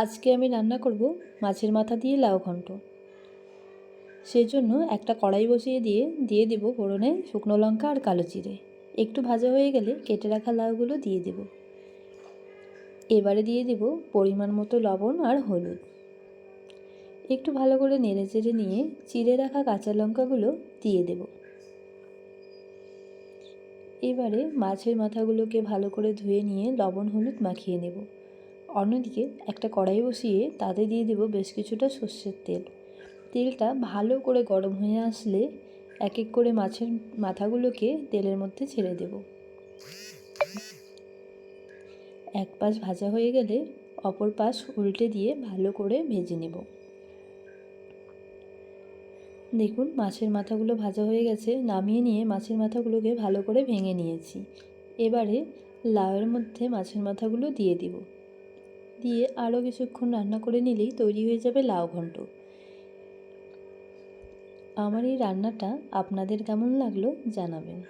আজকে আমি রান্না করব মাছের মাথা দিয়ে লাউ ঘন্ট। সেজন্য একটা কড়াই বসিয়ে দিয়ে দিয়ে দেবো ফোড়নে শুকনো লঙ্কা আর কালো জিরে। একটু ভাজা হয়ে গেলে কেটে রাখা লাউগুলো দিয়ে দেব। এবারে দিয়ে দেব পরিমাণ মতো লবণ আর হলুদ। একটু ভালো করে নেড়ে চেড়ে নিয়ে চিড়ে রাখা কাঁচা লঙ্কাগুলো দিয়ে দেব। এবারে মাছের মাথাগুলোকে ভালো করে ধুয়ে নিয়ে লবণ হলুদ মাখিয়ে নেব। অন্যদিকে একটা কড়াই বসিয়ে তাতে দিয়ে দেব বেশ কিছুটা সর্ষের তেল। তেলটা ভালো করে গরম হয়ে আসলে এক এক করে মাছের মাথাগুলোকে তেলের মধ্যে ছেড়ে দেব। এক পাশ ভাজা হয়ে গেলে অপর পাশ উল্টে দিয়ে ভালো করে ভেজে নেব। দেখুন মাছের মাথাগুলো ভাজা হয়ে গেছে, নামিয়ে নিয়ে মাছের মাথাগুলোকে ভালো করে ভেঙে নিয়েছি। এবারে লাউয়ের মধ্যে মাছের মাথাগুলো দিয়ে দিব। দিয়ে আরও কিছুক্ষণ রান্না করে নিলেই তৈরি হয়ে যাবে লাউ ঘন্ট। আমার এই রান্নাটা আপনাদের কেমন লাগল জানাবেন।